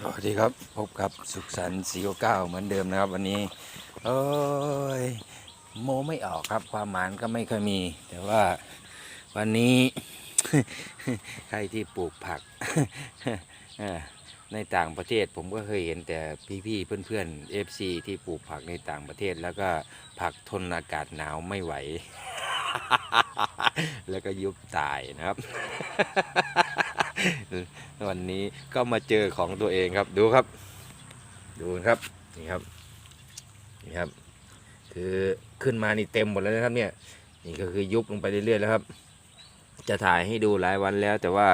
สวัสดีครับ พบกับสุขสันต์สี่เก้าเหมือนเดิมนะครับ วันนี้โอ้ยโมไม่ออกครับ ความหมานก็ไม่ค่อยมี แต่ว่าวันนี้ ใครที่ปลูกผักในต่างประเทศผมก็เคยเห็นแต่พี่ๆเพื่อนๆ FC ที่ปลูกผักในต่างประเทศ แล้วก็ผักทนอากาศหนาวไม่ไหว แล้วก็ยุบตายนะครับ วันนี้ก็มาเจอของตัวเองครับดูครับ ดูครับนี่ครับนี่ครับ คือขึ้นมานี่เต็มหมดแล้วนะครับเนี่ยนี่ก็คือยุบลงไปเรื่อยๆแล้วครับ จะถ่ายให้ดูหลายวันแล้วแต่ว่า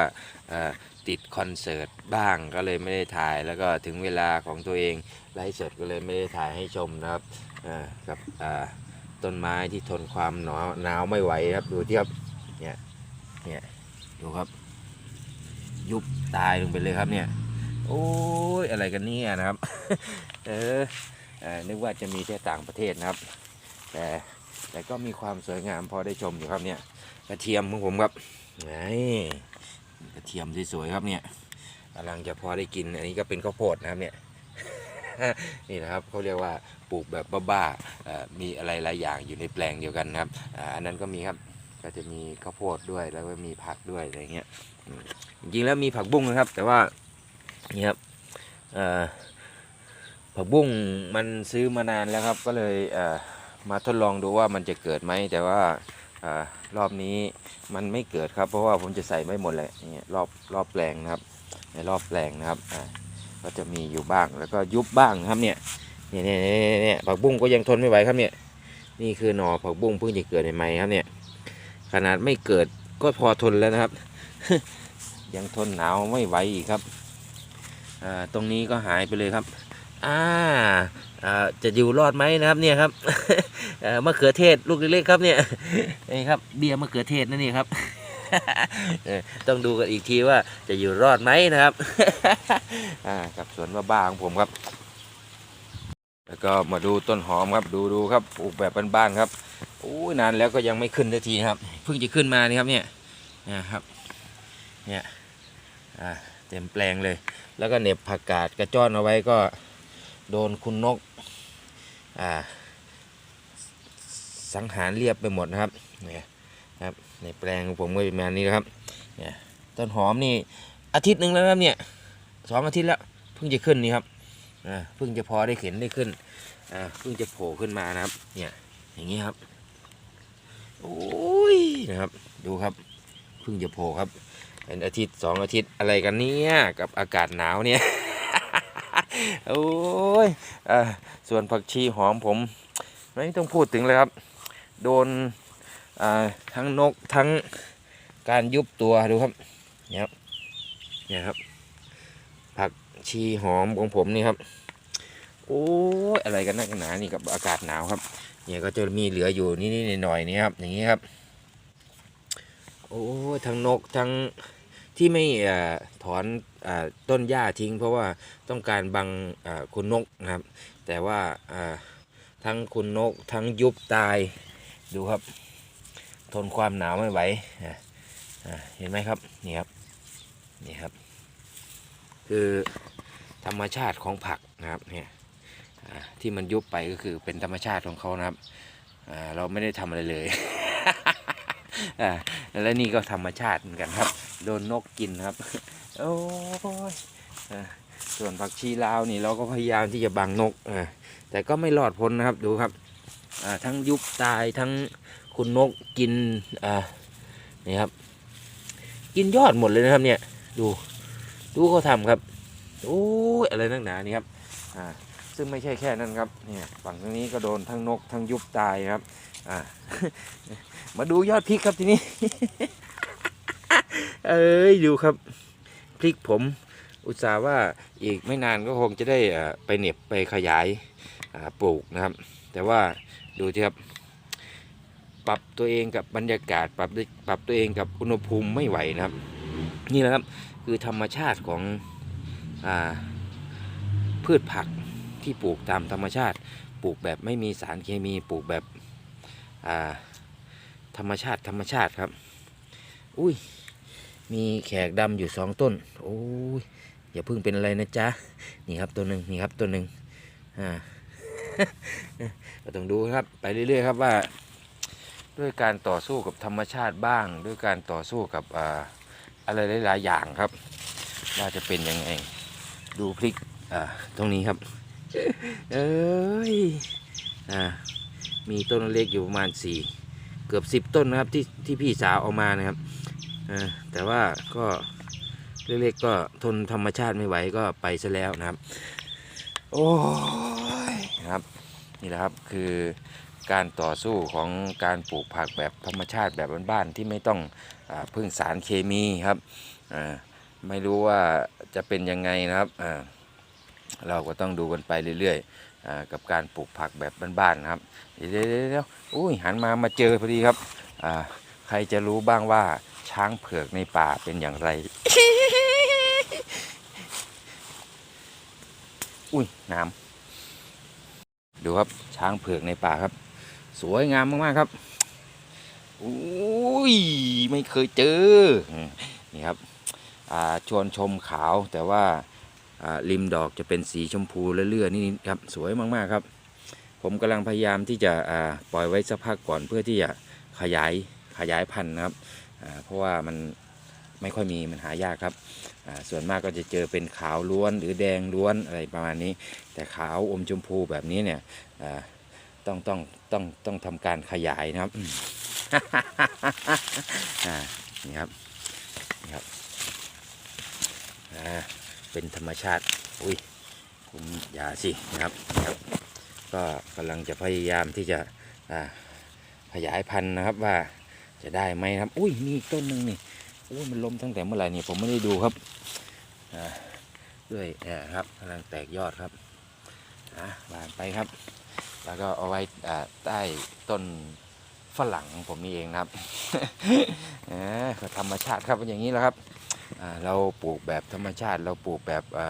ติดคอนเสิร์ตบ้างก็เลยไม่ได้ถ่ายแล้วก็ถึงเวลาของตัวเองไลฟ์สดก็เลยไม่ได้ถ่ายให้ชมนะครับกับต้นไม้ที่ทนความหนาวหนาวไม่ไหวครับดูที่ครับเนี่ยเนี่ยดูครับ ยุบตายลงไปเลยครับเนี่ย โอ้ยอะไรกันเนี่ยนะครับ เออนึกว่าจะมีแค่ต่างประเทศนะครับ แต่แต่ก็มีความสวยงามพอได้ชมอยู่ครับเนี่ย กระเทียมของผมครับไงกระเทียมสวยๆครับเนี่ยกำลังจะพอได้กิน อันนี้ก็เป็นข้าวโพดนะครับเนี่ยนี่นะครับเขาเรียกว่าปลูกแบบบ้าๆมีอะไรหลายอย่างอยู่ในแปลงเดียวกันครับอันนั้นก็มีครับก็จะมีข้าวโพดด้วยแล้วก็มีผักด้วยอะไรเงี้ย จริงแล้วมีผักบุ้งนะครับ แต่ว่านี่ครับผักบุ้งมันซื้อมานานแล้วครับ ก็เลยมาทดลองดูว่ามันจะเกิดไหมแต่ว่ารอบนี้มันไม่เกิดครับ เพราะว่าผมจะใส่ไม่หมดเลยนี่รอบรอบแปลงนะครับ ในรอบแปลงนะครับก็จะมีอยู่บ้างแล้วก็ยุบบ้างครับเนี่ยเนี่ยเนี่ยเนี่ยเนี่ยผักบุ้งก็ยังทนไม่ไหวครับเนี่ยนี่คือหน่อผักบุ้งเพิ่งจะเกิดใหม่ๆครับเนี่ยขนาดไม่เกิดก็พอทนแล้วนะครับ ยังทนหนาวไม่ไหวอีกครับตรงนี้ก็หายไปเลยครับอ่าจะอยู่รอดไหมนะครับเนี่ยครับมะเขือเทศลูกเล็กๆครับเนี่ยนี่ครับเบี้ยมะเขือเทศนั่นนี่ครับต้องดูกันอีกทีว่าจะอยู่รอดไหมนะครับกับสวนบ้าๆของผมครับ แล้วก็มาดูต้นหอมครับ ดูดูครับปลูกแบบบ้านๆครับโอ้ยนานแล้วก็ยังไม่ขึ้นสักทีครับ เพิ่งจะขึ้นมานี่ครับเนี่ยนะครับ เนี่ยอ่าเต็มแปลงเลย แล้วก็เน็บผักกาดกระจ้อนเอาไว้ก็โดนคุณนกอ่าสังหารเรียบไปหมดนะครับเนี่ยครับในแปลงของผมก็ประมาณนี้นะครับเนี่ยต้นหอมนี่อาทิตย์หนึ่งแล้วครับเนี่ยสองอาทิตย์แล้วเพิ่งจะขึ้นนี่ครับอ่าเพิ่งจะพอได้เข็นได้ขึ้นอ่าเพิ่งจะโผล่ขึ้นมานะครับเนี่ยอย่างนี้ครับโอ้ยนะครับดูครับเพิ่งจะโผล่ครับ เป็นอาทิตย์สองอาทิตย์อะไรกันเนี่ยกับอากาศหนาวเนี่ยโอ้ยอ่อส่วนผักชีหอมผม ไม่ต้องพูดถึงเลยครับ โดนอ่าทั้งนกทั้งการยุบตัวดูครับเนี่ยครับเนี่ยครับ ผักชีหอมของผมนี่ครับ โอ้ยอะไรกันนักหนานี่กับอากาศหนาวครับ เนี่ยก็จะมีเหลืออยู่นิดๆหน่อยๆนี่ครับ อย่างนี้ครับ โอ้ทั้งนกทั้งที่ไม่อถอนอต้นหญ้าทิ้ง เพราะว่าต้องการบังคุณนกนะครับ แต่ว่าทั้งคุณนกทั้งยุบตายดูครับ ทนความหนาวไม่ไหวเห็นไหมครับนี่ครับนี่ครับ คือธรรมชาติของผักนะครับเนี่ยที่มันยุบไปก็คือเป็นธรรมชาติของเขานะครับเราไม่ได้ทำอะไรเลย อ่าและนี่ก็ธรรมชาติเหมือนกันครับ โดนนกกินครับ โอ้ยส่วนผักชีลาวนี่เราก็พยายามที่จะบังนกอ่าแต่ก็ไม่รอดพ้นนะครับดูครับอ่าทั้งยุบตายทั้งคุณนกกินอ่านี่ครับ กินยอดหมดเลยนะครับเนี่ย ดูดูเขาทำครับโอ้ยอะไรนักหนานี่ครับอ่าซึ่งไม่ใช่แค่นั้นครับเนี่ยฝั่งทางนี้ก็โดนทั้งนกทั้งยุบตายครับ อ่ามาดูยอดพริกครับทีนี้ เอ้ยดูครับพริกผมอุตส่าห์ว่าอีกไม่นานก็คงจะได้ไปเหน็บไปขยายปลูกนะครับ แต่ว่าดูที่ครับ ปรับตัวเองกับบรรยากาศ ปรับปรับตัวเองกับอุณหภูมิไม่ไหวนะครับ นี่แหละครับคือธรรมชาติของอพืชผักที่ปลูกตามธรรมชาติ ปลูกแบบไม่มีสารเคมี ปลูกแบบ ธรรมชาติธรรมชาติครับ อุ้ย มีแขกดำอยู่สองต้น โอ้ย อย่าพิ่งเป็นอะไรนะจ๊ะ นี่ครับตัวหนึ่งนี่ครับตัวหนึ่งอ่าก็ต้องดูครับ ไปเรื่อยๆครับว่า ด้วยการต่อสู้กับธรรมชาติบ้าง ด้วยการต่อสู้กับอะไรหลายๆอย่างครับ ว่าจะเป็นยังไง ดูพริก อ่า ตรงนี้ครับ เอ้ย อ่า มีต้นเล็กอยู่ประมาณสี่เกือบสิบต้นนะครับที่ที่พี่สาวเอามานะครับแต่ว่าก็เล็กๆก็ทนธรรมชาติไม่ไหวก็ไปซะแล้วนะครับ โอ้ยนะครับนี่แหละครับคือการต่อสู้ของการปลูกผักแบบธรรมชาติแบบบ้านๆที่ไม่ต้องอพึ่งสารเคมีครับไม่รู้ว่าจะเป็นยังไงนะครับเราก็ต้องดูกันไปเรื่อยๆ กับการปลูกผักแบบบ้านๆนะครับ เดี๋ยวๆๆอุ้ยหันมามาเจอพอดีครับใครจะรู้บ้างว่าช้างเผือกในป่าเป็นอย่างไร อุ้ยน้ำดูครับช้างเผือกในป่าครับ สวยงามมากๆครับอุ้ยไม่เคยเจอนี่ครับชวนชมขาวแต่ว่า ริมดอกจะเป็นสีชมพูเลื่อยๆนี่ครับสวยมากๆครับ ผมกำลังพยายามที่จะปล่อยไว้สักพักก่อนเพื่อที่จะขยายขยายพันธุ์นะครับเพราะว่ามันไม่ค่อยมีมันหายากครับ ส่วนมากก็จะเจอเป็นขาวล้วนหรือแดงล้วนอะไรประมาณนี้ แต่ขาวอมชมพูแบบนี้เนี่ยต้องต้องต้องต้องทำการขยายนะครับนี่ครับนี่ครับ เป็นธรรมชาติ อุ้ยผมอย่าสินะครับนะครับ ก็กำลังจะพยายามที่จะขยายพันธุ์นะครับว่าจะได้ไหมครับ อุ้ยมีอีกต้นหนึ่งนี่อุ้ยมันล้มตั้งแต่เมื่อไหร่นี่ผมไม่ได้ดูครับอ่าด้วยนี่ยครับกำลังแตกยอดครับอะวางไปครับ แล้วก็เอาไว้ใต้ต้นฝรั่งของผมนี่เองนะครับออก็ธรรมชาติครับเป็นอย่างนี้แล้วครับ เราปลูกแบบธรรมชาติ เราปลูกแบบอ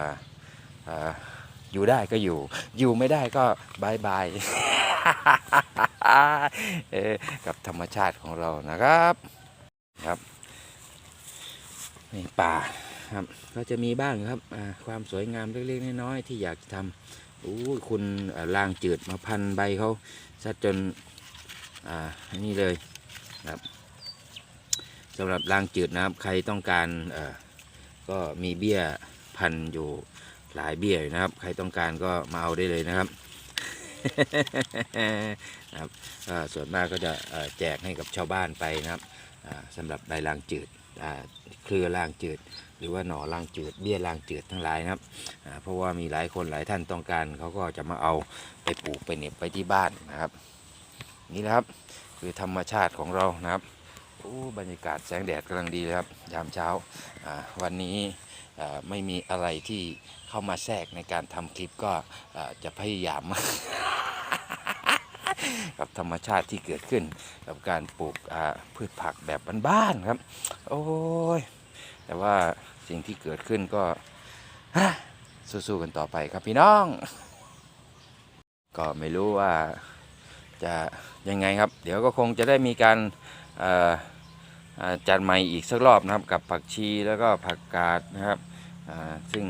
อยู่ได้ก็อยู่ อยู่ไม่ได้ก็บายบายกับธรรมชาติของเรานะครับครับในป่าครับก็จะมีบ้างครับความสวยงามเล็กๆน้อยๆที่อยากจะทำโอ้คุณล่างจืดมาพันใบเขาซะจนอ่านี่เลยครับ สำหรับล่างจืดนะครับ ใครต้องการก็มีเบี้ยพันอยู่หลายเบี้ยอยู่นะครับ ใครต้องการก็มาเอาได้เลยนะครับนะครับส่วนมากก็จะแจกให้กับชาวบ้านไปนะครับสำหรับใบลางจืดเครือลางจืด หรือว่าหน่อลางจืด เบี้ยลางจืดทั้งหลายนะครับเพราะว่ามีหลายคนหลายท่านต้องการเขาก็จะมาเอาไปปลูกไปเน็บไปที่บ้านนะครับ นี่แหละครับคือธรรมชาติของเรานะครับ โอ้บรรยากาศแสงแดดกำลังดีเลยครับ ยามเช้าวันนี้ไม่มีอะไรที่เข้ามาแทรกในการทำคลิปก็จะพยายาม กับธรรมชาติที่เกิดขึ้น กับการปลูกพืชผักแบบบ้านๆครับ โอ้ย แต่ว่าสิ่งที่เกิดขึ้นก็สู้ๆกันต่อไปครับพี่น้อง ก็ไม่รู้ว่าจะยังไงครับ เดี๋ยวก็คงจะได้มีการ เอ่ออ่าจัดใหม่อีกสักรอบนะครับกับผักชีแล้วก็ผักกาดนะครับซึ่ง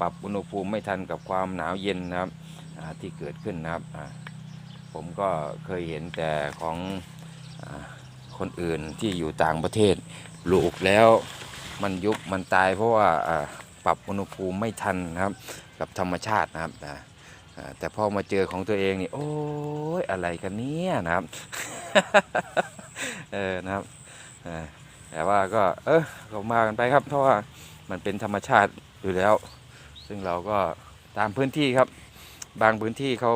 ปรับอุณหภูมิไม่ทันกับความหนาวเย็นนะครับที่เกิดขึ้นนะครับผมก็เคยเห็นแต่ของอคนอื่นที่อยู่ต่างประเทศปลูกแล้วมันยุบมันตายเพราะว่าปรับอุณหภูมิไม่ทันนะครับกับธรรมชาตินะครับแต่พอมาเจอของตัวเองนี่โอ้ยอะไรกันเนี่ยนะครับเออนะครับ แต่ว่าก็เออก็มากันไปครับเพราะว่ามันเป็นธรรมชาติอยู่แล้ว ซึ่งเราก็ตามพื้นที่ครับ บางพื้นที่เขา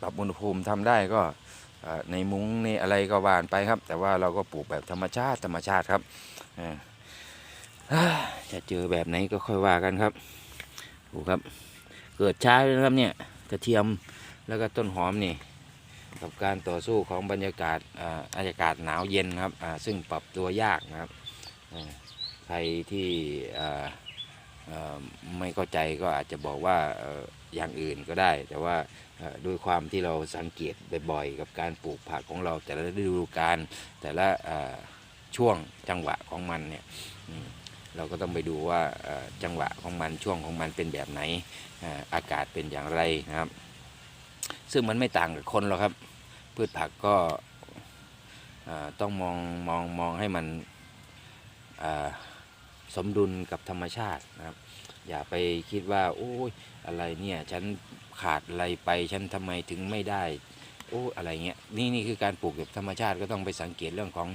ปรับอุณหภูมิทำได้ก็ในมุ้งในอะไรก็ว่านไปครับ แต่ว่าเราก็ปลูกแบบธรรมชาติธรรมชาติครับจะเจอแบบไหนก็ค่อยว่ากันครับดูครับ เกิดช้าเลยครับเนี่ยกระเทียมแล้วก็ต้นหอมนี่ กับการต่อสู้ของบรรยากาศอากาศหนาวเย็นครับซึ่งปรับตัวยากนะครับใครที่ไม่เข้าใจก็อาจจะบอกว่าอย่างอื่นก็ได้ แต่ว่าด้วยความที่เราสังเกตบ่อยๆ กับการปลูกผักของเราแต่ละฤดูกาลแต่ละช่วงจังหวะของมันเนี่ยเราก็ต้องไปดูว่าจังหวะของมันช่วงของมันเป็นแบบไหนอากาศเป็นอย่างไรนะครับ ซึ่งมันไม่ต่างกับคนหรอกครับ พืชผักก็ต้องมองมองมองให้มันสมดุลกับธรรมชาตินะครับ อย่าไปคิดว่า โอ้ยอะไรเนี่ยฉันขาดอะไรไปฉันทำไมถึงไม่ได้โอ้อะไรเงี้ยนี่นี่คือการปลูกแบบธรรมชาติก็ต้องไปสังเกตเรื่องของ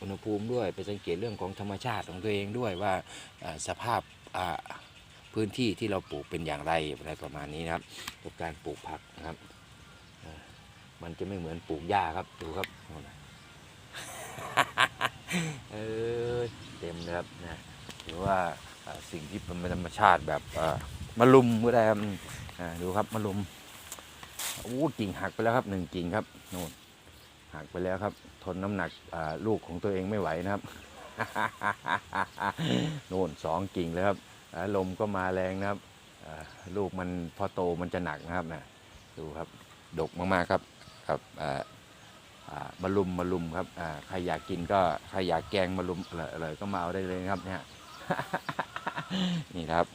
อุณหภูมิด้วย ไปสังเกตเรื่องของธรรมชาติของตัวเองด้วยว่าอ่าสภาพอ่า พื้นที่ที่เราปลูกเป็นอย่างไรอะไรประมาณนี้นะครับกับการปลูกผักนะครับมันจะไม่เหมือนปลูกหญ้าครับดูครับเออเต็มเลยครับนะหรือว่าสิ่งที่เป็นธรรมชาติแบบมะลุมก็ได้ครับดูครับมะลุมโอ้กิ่งหักไปแล้วครับหนึ่งกิ่งครับโน่นหักไปแล้วครับ ทนน้ำหนักลูกของตัวเองไม่ไหวนะครับโน่นสองกิ่งเลยครับ ลมก็มาแรงนะครับลูกมันพอโตมันจะหนักนะครับนะดูครับดกมากๆครับครับมาลุมมาลุมครับใครอยากกินก็ใครอยากแกงมาลุมอร่อยก็มาเอาได้เลยครับเนี่ยนี่ครับ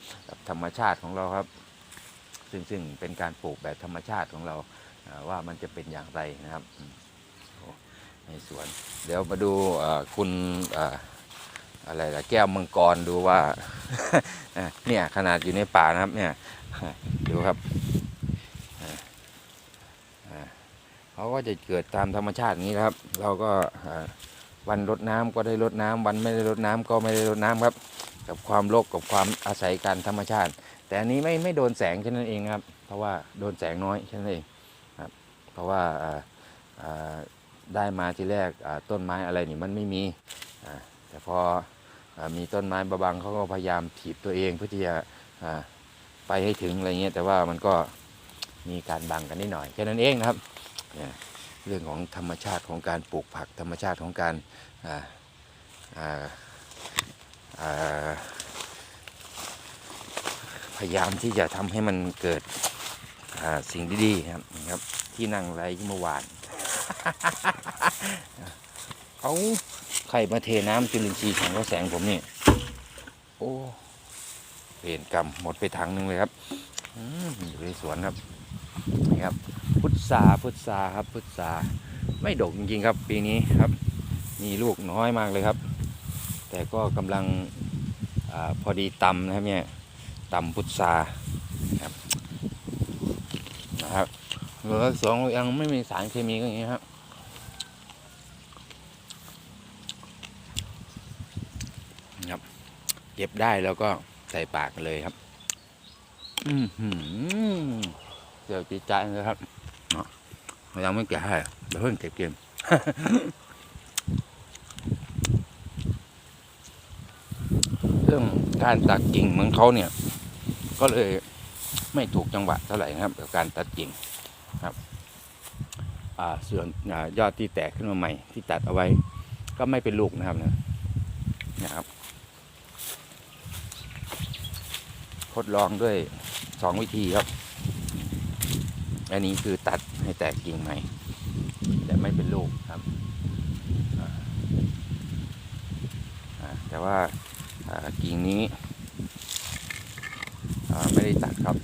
ธรรมชาติของเราครับ ซึ่งซึ่งเป็นการปลูกแบบธรรมชาติของเราว่ามันจะเป็นอย่างไรนะครับในสวน เดี๋ยวมาดูคุณ อะไรล่ะแก้วมังกรดูว่าเนี่ยขนาดอยู่ในป่านะครับเนี่ยดูครับเขาก็จะเกิดตามธรรมชาตินี้นะครับ เราก็วันรดน้ำก็ได้รดน้ำวันไม่ได้รดน้ำก็ไม่ได้รดน้ำครับ กับความโลกกับความอาศัยการธรรมชาติ แต่อันนี้ไม่ไม่โดนแสงแค่นั้นเองครับ เพราะว่าโดนแสงน้อยแค่นั้นเองครับเพราะว่าได้มาทีแรกต้นไม้อะไรนี่มันไม่มีอ่า แต่พออมีต้นไม้บาบังเขาก็พยายามถีบตัวเองเพื่อที่จะไปให้ถึงอะไรเงี้ยแต่ว่ามันก็มีการบังกันนิดหน่อยแค่นั้นเองนะครับเนี่ยเรื่องของธรรมชาติของการปลูกผักธรรมชาติของการพยายามที่จะทำให้มันเกิดสิ่งดีๆครับนะครับ ที่นั่งไรเมื่อวาน เอา ใครมาเทน้ำจุลินทรีย์ของเขาแสงผมนี่โอ้เวรกรรมหมดไปถังหนึ่งเลยครับอยู่ในสวนครับนี่ครับ พุทราพุทราครับ พุทราไม่ดกจริงๆครับ ปีนี้ครับ มีลูกน้อยมากเลยครับ แต่ก็กำลังอพอดีตำนะครับเนี่ยตำพุทราครับนะครับเหลือสองยังไม่มีสารเคมีก็อย่างนี้ครับ ก็บได้แล้วก็ใส่ปากกันเลยครับ อือหือเดี๋ยวจีดใจเลยครับเนาะยังไม่แก่ให้เดี๋ยวเพิ่งเก็บเกมเรื่องการตัดกิ่งเหมือนเขาเนี่ย ก็เลยไม่ถูกจังหวะเท่าไหร่นะครับกับการตัดกิ่งครับ อ่าส่วนอ่ายอดที่แตกขึ้นมาใหม่ที่ตัดเอาไว้ ก็ไม่เป็นลูกนะครับนะนะครับ ท ดลองด้วยสองวิธีครับ อันนี้คือตัดให้แตกกิ่งใหม่ แต่ไม่เป็นลูกครับแต่ว่ากิ่งนี้ไม่ได้ตัดครับ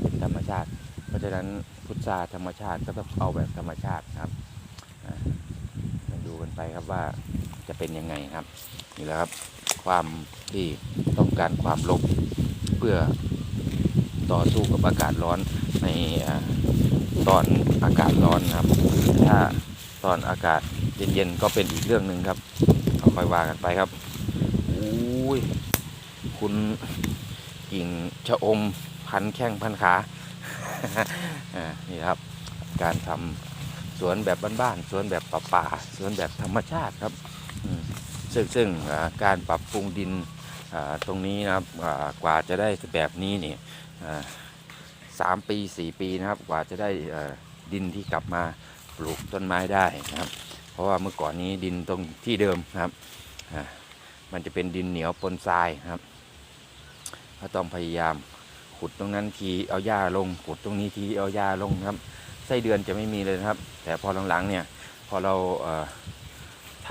เป็นธรรมชาติ เพราะฉะนั้นพุทราธรรมชาติก็ต้องเอาแบบธรรมชาติครับมาดูกันไปครับว่าจะเป็นยังไงครับนี่แหละครับความที่ต้องการความลบ พื่อต่อสู้กับอากาศร้อนในอตอนอากาศร้อนครับ ถ้าตอนอากาศเย็นๆก็เป็นอีกเรื่องหนึ่งครับเอาค่อยว่ากันไปครับอุ้ยคุณกิ่งชะอมพันแข้งพันขานี่ครับ การทำสวนแบบบ้านๆสวนแบบป่าๆสวนแบบธรรมชาติครับซึ่งซึ่งการปรับปรุงดิน ตรงนี้นะครับกว่าจะได้แบบนี้นี่อ่าสามปีสี่ปีนะครับกว่าจะได้ดินที่กลับมาปลูกต้นไม้ได้นะครับ เพราะว่าเมื่อก่อนนี้ดินตรงที่เดิมนะครับมันจะเป็นดินเหนียวปนทรายครับก็ต้องพยายามขุดตรงนั้นทีเอาหญ้าลงขุดตรงนี้ทีเอาหญ้าลงครับไส้เดือนจะไม่มีเลยครับ แต่พอหลังๆเนี่ยพอเราเท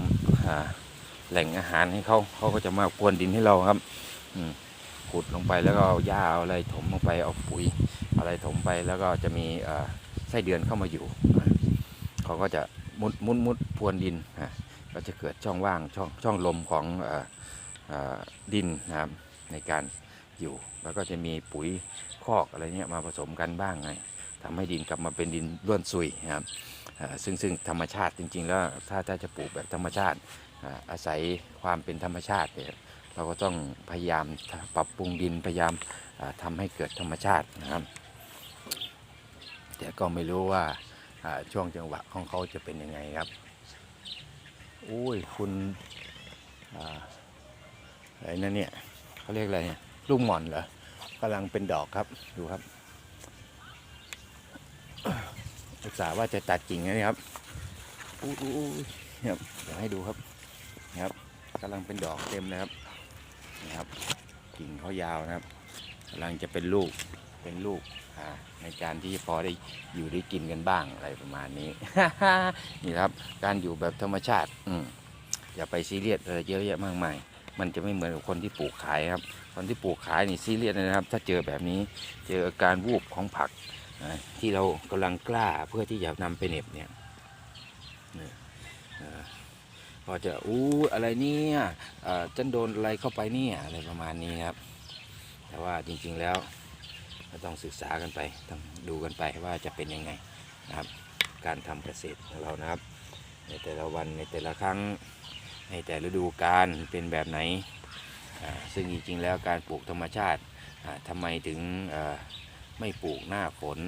ำ แหล่งอาหารให้เขาเขาก็จะมาพรวนดินให้เราครับขุดลงไปแล้วก็เอาหญ้าเอาอะไรถมลงไปเอาปุ๋ยอะไรถมไปแล้วก็จะมีไส้เดือนเข้ามาอยู่เขาก็จะมุดมุดมุดพรวนดินอะก็จะเกิดช่องว่างช่องช่องลมของออดินนะครับในการอยู่ แล้วก็จะมีปุ๋ยคอกอะไรเนี้ยมาผสมกันบ้างไงทำให้ดินกลับมาเป็นดินร่วนซุยนะครับซึ่งซึ่งธรรมชาติจริง ๆ แล้วถ้าถ้าจะปลูกแบบธรรมชาติ อาศัยความเป็นธรรมชาติเนี่ยเราก็ต้องพยายามปรับปรุงดินพยายามอ่าทำให้เกิดธรรมชาตินะครับ แต่ก็ไม่รู้ว่าช่วงจังหวะของเขาจะเป็นยังไงครับอุ้ยคุณอ่าอะไรนั่นเนี่ยเขาเรียกอะไรเนี่ยลูกหม่อนเหรอกำลังเป็นดอกครับดูครับอุตส่าห์ว่าจะตัดกิ่งนะครับอู้อู้อู้เนี่ยครับเดี๋ยวให้ดูครับ นะครับกำลังเป็นดอกเต็มเลยครับนะครับกิ่งเขายาวนะครับกำลังจะเป็นลูกเป็นลูกในการที่พอได้อยู่ได้กินกันบ้างอะไรประมาณนี้ นี่ครับการอยู่แบบธรรมชาติอือย่าไปซีเรียสอะไรเยอะแยะมากมายมันจะไม่เหมือนกับคนที่ปลูกขายครับ คนที่ปลูกขายนี่ซีเรียสนะครับ ถ้าเจอแบบนี้เจออาการวูบของผักที่เรากำลังกล้าเพื่อที่จะนำไปเน็บเนี่ยนี่ยเอ่อ พอจะอู้อะไรเนี่ยเอ่อจันโดนอะไรเข้าไปเนี่ยอะไรประมาณนี้ครับ แต่ว่าจริงๆแล้วก็ต้องศึกษากันไปต้องดูกันไปว่าจะเป็นยังไงนะครับ การทำเกษตรของเรานะครับ ในแต่ละวันในแต่ละครั้งในแต่ฤดูกาลเป็นแบบไหน ซึ่งจริงๆแล้วการปลูกธรรมชาติอ่าทำไมถึงไม่ปลูกหน้าฝน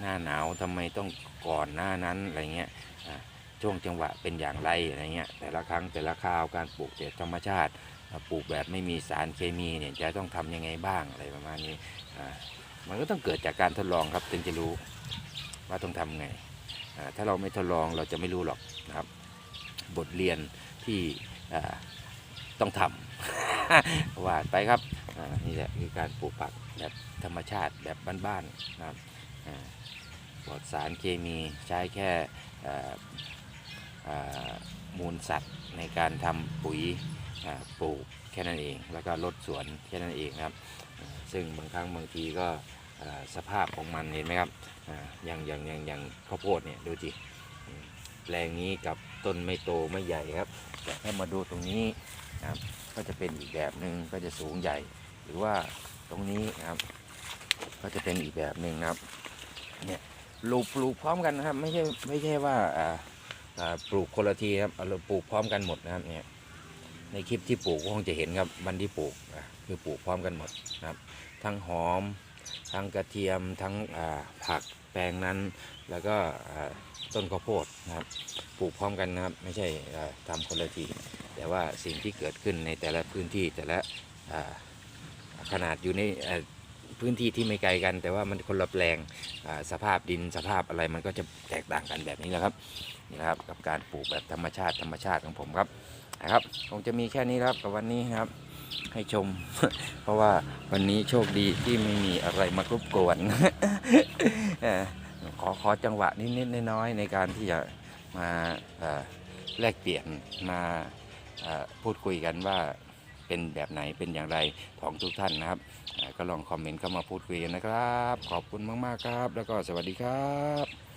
หน้าหนาวทำไมต้องก่อนหน้านั้นอะไรเงี้ย ช่วงจังหวะเป็นอย่างไรอะไรเงี้ยแต่ละครั้งแต่ละคราวการปลูกแบบธรรมชาติปลูกแบบไม่มีสารเคมีเนี่ยจะต้องทำยังไงบ้างอะไรประมาณนี้อ่ามันก็ต้องเกิดจากการทดลองครับถึงจะรู้ว่าต้องทำไงอ่าถ้าเราไม่ทดลองเราจะไม่รู้หรอกนะครับ บทเรียนที่อ่าต้องทำว่าไปครับอ่านี่แหละคือการปลูกผักแบบธรรมชาติแบบบ้านๆนะครับอ่าปลอดสารเคมีใช้แค่อ่า มูลสัตว์ในการทำปุ๋ยปลูกแค่นั้นเอง แล้วก็ลดสวนแค่นั้นเองครับ ซึ่งบางครั้งบางทีก็สภาพของมันเห็นไหมครับอย่างอย่างอย่างอย่างข้าวโพดเนี่ยดูจิแปลงนี้กับต้นไม่โตไม่ใหญ่ครับแต่ให้มาดูตรงนี้นะครับก็จะเป็นอีกแบบหนึ่งก็จะสูงใหญ่ หรือว่าตรงนี้นะครับ ก็จะเป็นอีกแบบหนึ่งนะครับเนี่ยปลูกปลูกพร้อมกันนะครับ ไม่ใช่ไม่ใช่ว่าอ่า ปลูกคนละทีครับเราปลูกพร้อมกันหมดนะครับเนี่ยในคลิปที่ปลูกก็คงจะเห็นครับวันที่ปลูกคือปลูกพร้อมกันหมดนะครับ ทั้งหอม ทั้งกระเทียมทั้งผักแปลงนั้น แล้วก็ต้นข้าวโพดนะครับ ปลูกพร้อมกันนะครับ ไม่ใช่อ่าทำคนละที แต่ว่าสิ่งที่เกิดขึ้นในแต่ละพื้นที่แต่ละขนาดอยู่ใน พื้นที่ที่ไม่ไกลกัน แต่ว่ามันคนละแปลงสภาพดินสภาพอะไรมันก็จะแตกต่างกันแบบนี้แหละครับนี่นะครับกับการปลูกแบบธรรมชาติธรรมชาติของผมครับนะครับคงจะมีแค่นี้ครับกับวันนี้ครับให้ชม เพราะว่าวันนี้โชคดีที่ไม่มีอะไรมารบกวนขอขอจังหวะนิดๆน้อยๆในการที่จะมาแลกเปลี่ยนมาพูดคุยกันว่าเป็นแบบไหนเป็นอย่างไรของทุกท่านนะครับ ก็ลองคอมเมนต์เข้ามาพูดคุยกันนะครับ ขอบคุณมาก ๆ ครับ แล้วก็สวัสดีครับ